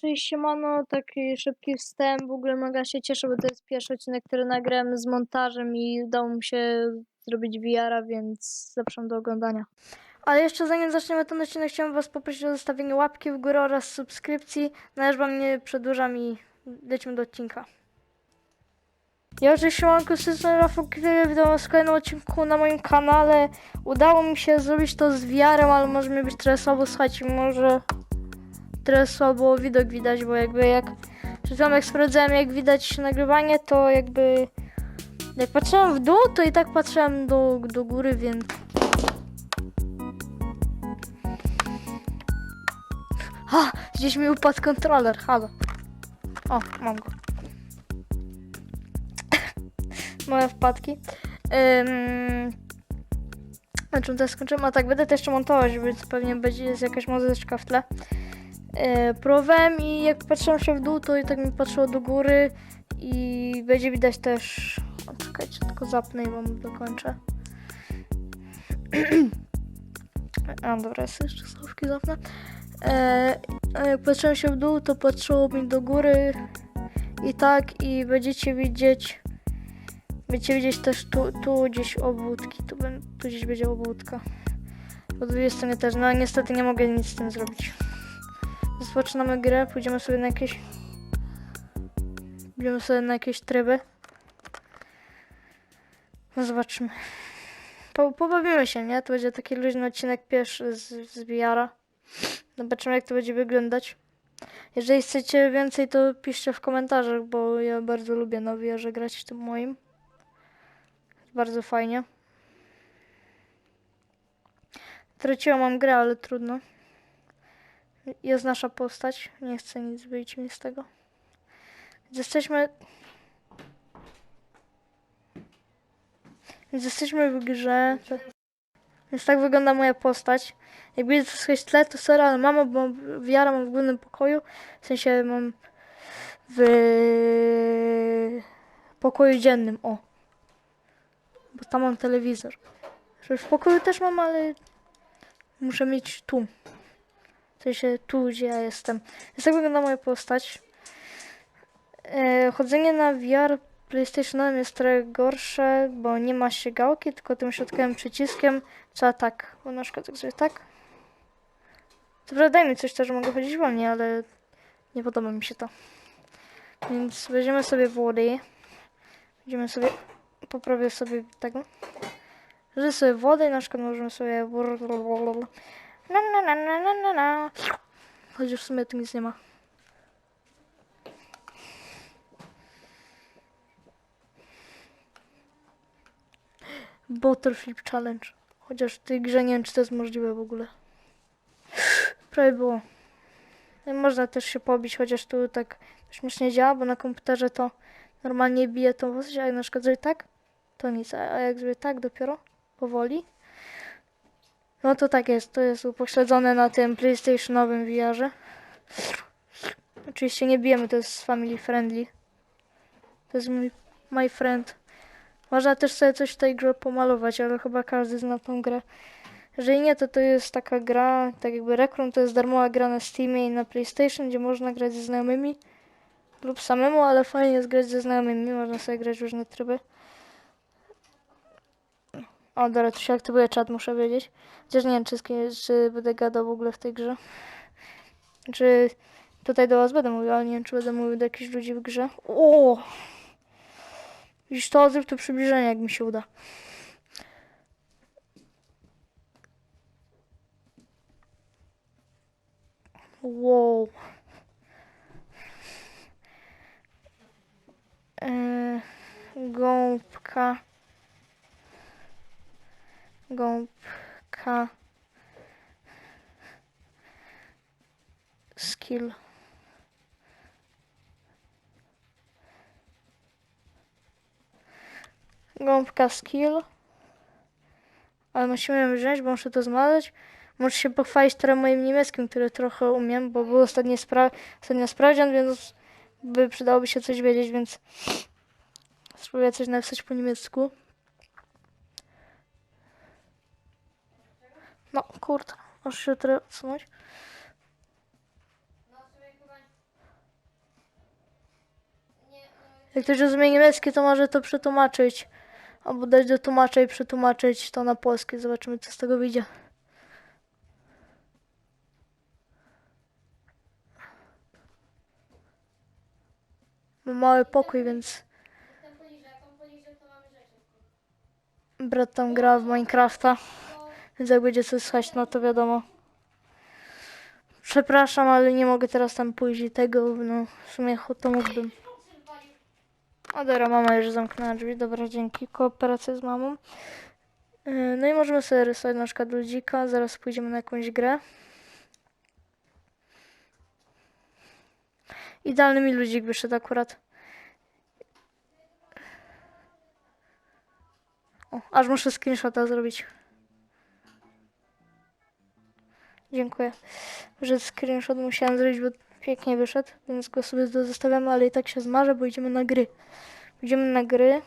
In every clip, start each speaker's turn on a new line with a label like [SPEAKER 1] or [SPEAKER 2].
[SPEAKER 1] Cześć siemano, taki szybki wstęp, w ogóle mega się cieszę, bo to jest pierwszy odcinek, który nagrałem z montażem i udało mi się zrobić VR-a, więc zapraszam do oglądania. Ale jeszcze zanim zaczniemy ten odcinek, chciałem was poprosić o zostawienie łapki w górę oraz subskrypcji, no wam nie przedłużam i lecimy do odcinka. Ja oczywiście tej strony Rafał Kiry, witam was w kolejnym odcinku na moim kanale. Udało mi się zrobić to z VR-em, ale może mi być trochę słabo, słuchajcie, może trochę słabo widok widać, bo jakby jak przed jak sprawdzałem jak widać nagrywanie, to jakby jak patrzyłem w dół, to i tak patrzyłem do, do góry, więc Ha! Gdzieś mi upadł kontroler, halo. O, mam go. Moje wpadki. Ym... Na czym teraz skończymy? A tak, będę też jeszcze montować, więc pewnie będzie jest jakaś muzyczka w tle. Yy, próbowałem i jak patrzyłem się w dół, to i tak mi patrzyło do góry i będzie widać też... O, czekajcie, tylko zapnę i wam dokończę. A, dobra, jeszcze słówki zapnę. E, jak patrzyłem się w dół, to patrzyło mi do góry i tak i będziecie widzieć będziecie widzieć też tu, tu gdzieś obwódki, tu, tu gdzieś będzie obwódka. Po drugiej stronie też, no niestety nie mogę nic z tym zrobić. Zaczynamy grę, pójdziemy sobie na jakieś Pójdziemy sobie na jakieś tryby. No zobaczymy. Po, pobawimy się, nie? To będzie taki luźny odcinek pierwszy z, z VR-a. Zobaczymy jak to będzie wyglądać. Jeżeli chcecie więcej, to piszcie w komentarzach, bo ja bardzo lubię na VR grać w tym moim. Bardzo fajnie. Traciłam mam grę, ale trudno. Jest nasza postać. Nie chcę nic wyjść mi z tego. Więc jesteśmy... Więc jesteśmy w grze. Więc tak wygląda moja postać. Jak widzę coś tle, to sorry, ale mama, bo wiara mam w głównym pokoju. W sensie mam w pokoju dziennym, o. Bo tam mam telewizor. W pokoju też mam, ale muszę mieć tu. W sensie tu, gdzie ja jestem. Więc tak wygląda moja postać. E, chodzenie na VR PlayStation jest trochę gorsze, bo nie ma ścigałki, tylko tym środkowym przyciskiem trzeba tak, bo na przykład tak sobie tak. Prawda daj mi coś też, mogę chodzić wolniej, ale nie podoba mi się to. Więc weźmiemy sobie wody. Będziemy sobie, poprawię sobie tego. Że sobie wodę i na przykład możemy sobie na na na na na na na Chociaż w sumie tu nic nie ma. Butterflip Challenge. Chociaż w tej grze nie wiem, czy to jest możliwe w ogóle. Prawie było. No Można też się pobić, chociaż tu tak śmiesznie działa, bo na komputerze to normalnie bije tą postać, a na przykład zrobię tak, to nic. A jak zrobię tak dopiero, powoli, no to tak jest. To jest upośledzone na tym PlayStationowym VR-ze. Oczywiście nie bijemy, to jest family friendly. To jest mój my friend. Można też sobie coś w tej grze pomalować, ale chyba każdy zna tą grę. Jeżeli nie, to to jest taka gra, tak jakby Rekrum, to jest darmowa gra na Steamie i na PlayStation, gdzie można grać ze znajomymi lub samemu, ale fajnie jest grać ze znajomymi, można sobie grać różne tryby. O, dobra, tu się aktywuje czat, muszę wiedzieć. Chociaż nie wiem, czy, czy będę gadał w ogóle w tej grze. Czy tutaj do was będę mówił, ale nie wiem, czy będę mówił do jakichś ludzi w grze. O! Widzisz to, zrób to przybliżenie, jak mi się uda. Wow. Yy, gąbka. Gąbka. Skill. Gąbka skill. Ale musimy wziąć, bo muszę to znaleźć. Muszę się pochwalić trochę moim niemieckim, który trochę umiem, bo był ostatni spra- ostatnio sprawdzian, więc by przydałoby się coś wiedzieć, więc spróbuję coś napisać po niemiecku. No kurde, muszę się trochę odsunąć. Jak ktoś rozumie niemiecki, to może to przetłumaczyć. Albo dać do tłumacza i przetłumaczyć to na polskie. Zobaczymy, co z tego wyjdzie. Mam mały pokój, więc... Brat tam gra w Minecrafta. Więc jak będzie słychać, no to wiadomo. Przepraszam, ale nie mogę teraz tam pójść i tego, no w sumie to mógłbym. O dobra, mama już zamknęła drzwi, dobra, dzięki. Kooperacja z mamą. Yy, No i możemy sobie rysować na przykład ludzika, zaraz pójdziemy na jakąś grę. Idealny mi ludzik wyszedł akurat. O, aż muszę screenshota zrobić. Dziękuję. Że screenshot musiałem zrobić, bo pięknie wyszedł, więc go sobie zostawiamy, ale i tak się zmarzę, bo idziemy na gry. Idziemy na gry,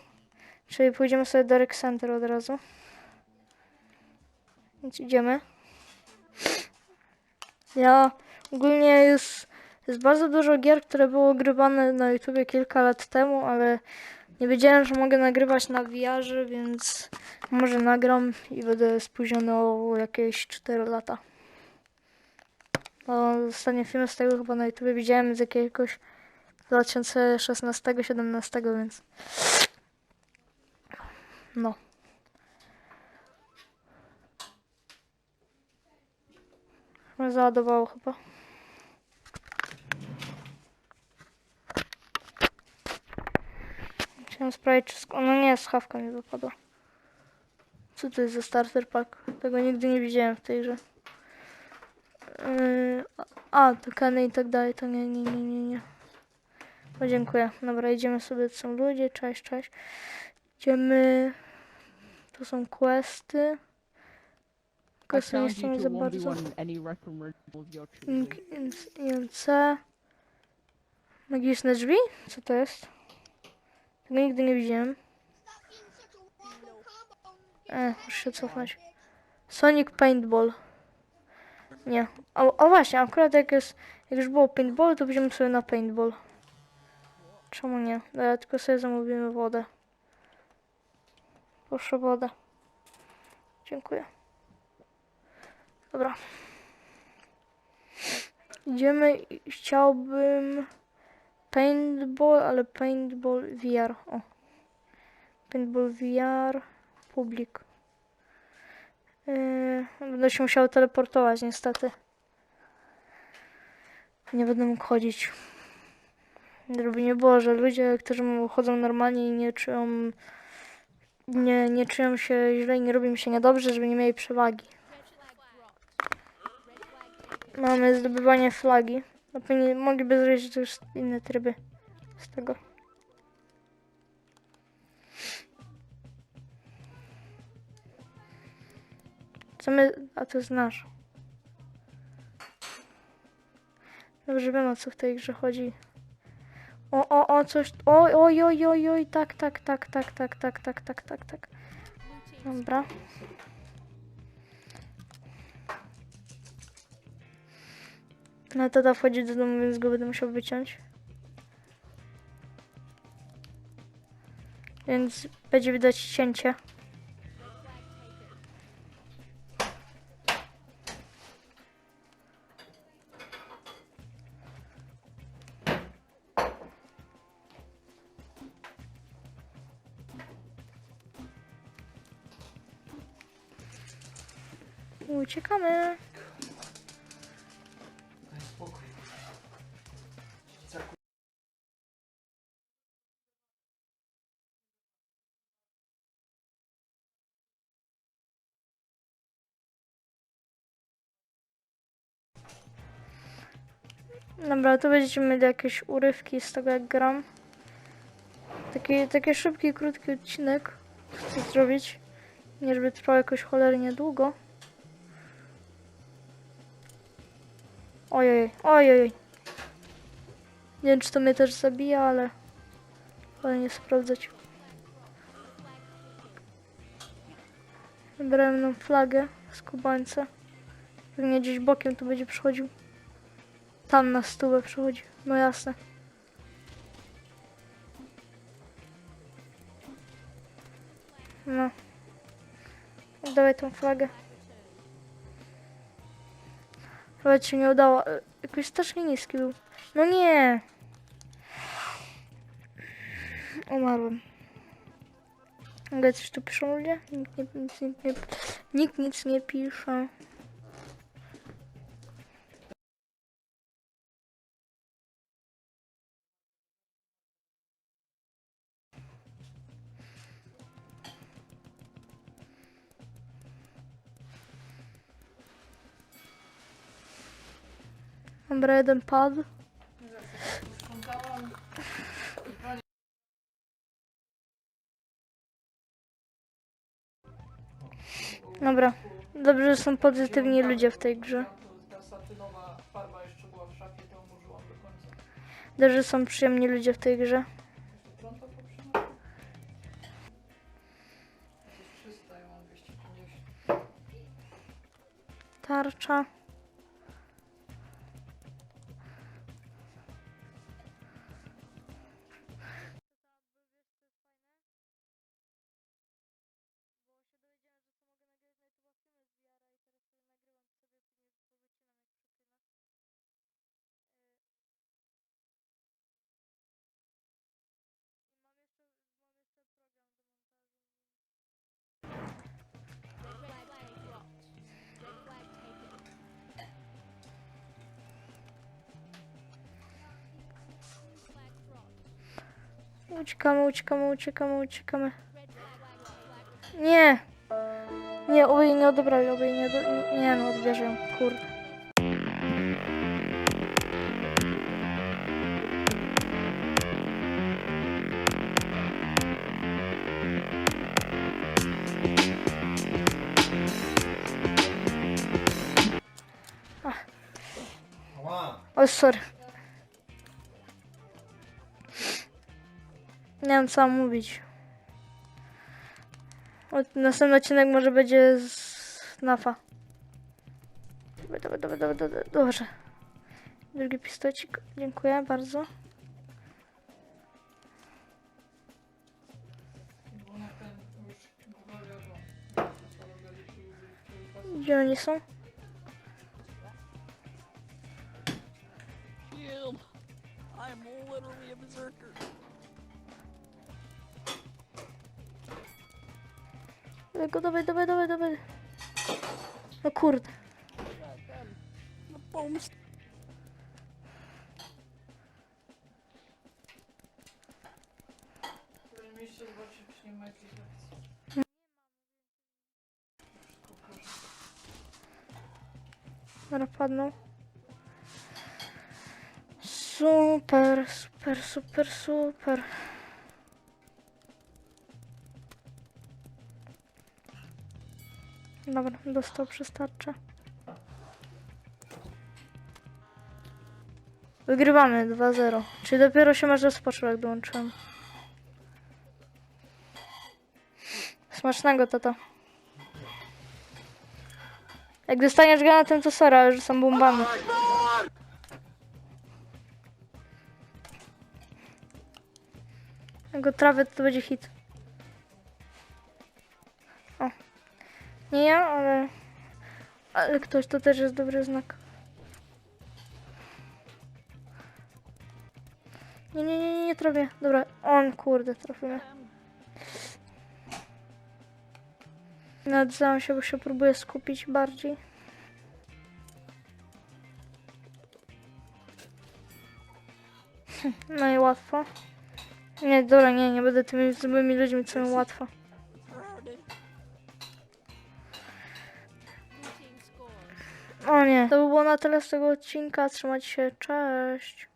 [SPEAKER 1] czyli pójdziemy sobie do Rec Center od razu. Więc idziemy. Ja ogólnie jest, jest bardzo dużo gier, które były ogrywane na YouTubie kilka lat temu, ale nie wiedziałem, że mogę nagrywać na VR, więc może nagram i będę spóźniony o jakieś 4 lata. No, ostatnie filmy z tego chyba na YouTube widziałem z jakiegoś 2016-17, więc no. Mnie załadowało chyba. Chciałem sprawdzić, czy... No nie, schawka mi wypadła. Co to jest za starter pack? Tego nigdy nie widziałem w tej grze. Yy, a, tokeny i tak dalej, to nie, nie, nie, nie, nie. No dziękuję. Dobra, idziemy sobie, to są ludzie, cześć, cześć. Idziemy... To są questy. Questy nie
[SPEAKER 2] you
[SPEAKER 1] za bardzo.
[SPEAKER 2] 1v1 in any weapon ritual of your choosing.
[SPEAKER 1] INC. Magiczne drzwi? Co to jest? Tego nigdy nie widziałem. E, muszę się cofnąć. Sonic Paintball. Nie. O, o właśnie, akurat jak jest, jak już było paintball, to będziemy sobie na paintball. Czemu nie? Dobra, tylko sobie zamówimy wodę. Proszę wodę. Dziękuję. Dobra. Idziemy chciałbym paintball, ale paintball VR. O. Paintball VR public. Yy, będę się musiał teleportować niestety. Nie będę mógł chodzić. Żeby nie było, że ludzie, którzy chodzą normalnie i nie czują nie, nie czują się źle i nie robią się niedobrze, żeby nie mieli przewagi. Mamy zdobywanie flagi. No pewnie mogliby zrobić też inne tryby z tego. Co my... A to znasz. Dobrze wiem o co w tej grze chodzi. O, o, o, coś... Oj, oj, oj, oj, oj, tak, tak, tak, tak, tak, tak, tak, tak, tak, tak. Dobra. No tata wchodzi do domu, więc go będę musiał wyciąć. Więc będzie widać cięcie. Uciekamy. Dobra, to będziecie mieli jakieś urywki z tego jak gram. Taki, taki szybki, krótki odcinek chcę zrobić. Nie żeby trwał jakoś cholernie długo. Ojej, ojej. Nie wiem, czy to mnie też zabija, ale... Ale nie sprawdzać. Wybrałem nam flagę z Kubańca. Jak mnie gdzieś bokiem to będzie przychodził. Tam na stówę przychodzi. No jasne. No. Dawaj tą flagę. Chyba ci się nie udało. E, Jakoś strasznie niski był. No nie! Umarłem. Ale coś tu piszą ludzie? Nikt, nie, nic, nic, nie, nikt nic nie pisze. Dobra, jeden padł. Dobra. Dobrze, że są pozytywni ludzie w tej grze. Dobrze, że są przyjemni ludzie w tej grze.
[SPEAKER 3] Jeszcze
[SPEAKER 1] Uciekamy, uciekamy, uciekamy, uciekamy. Nie! Nie, obaj nie odebrali, obaj nie, do, nie, nie no, odbierze ją, kurde. O, sorry. Nie wiem co mam mówić. Następny odcinek może będzie z NAFA. Dobra, dobra, dobra, dobra, dobra, dobrze. Drugi pistocik, dziękuję bardzo. Gdzie oni są?
[SPEAKER 2] I'm literally a berserker.
[SPEAKER 1] Dawaj go, dawaj, dawaj, dawaj, dawaj. No kurde.
[SPEAKER 3] Wszystko proszę.
[SPEAKER 1] Dobra, padną. Super, super, super, super. Dobra, dostał przez tarczę. Wygrywamy 2-0. Czyli dopiero się może rozpoczął, jak dołączyłem. Smacznego, tata. Jak dostaniesz granatem, to sora, ale że są bombami. Jak go trafię, to będzie hit. Nie ja, ale... Ale ktoś, to też jest dobry znak. Nie, nie, nie, nie, trafię. Dobra, on, kurde, trafiłem. Nadzam się, bo się próbuję skupić bardziej. No i łatwo. Nie, dobra, nie, nie będę tymi złymi ludźmi, co mi łatwo. O nie. To by było na tyle z tego odcinka. Trzymajcie się, cześć.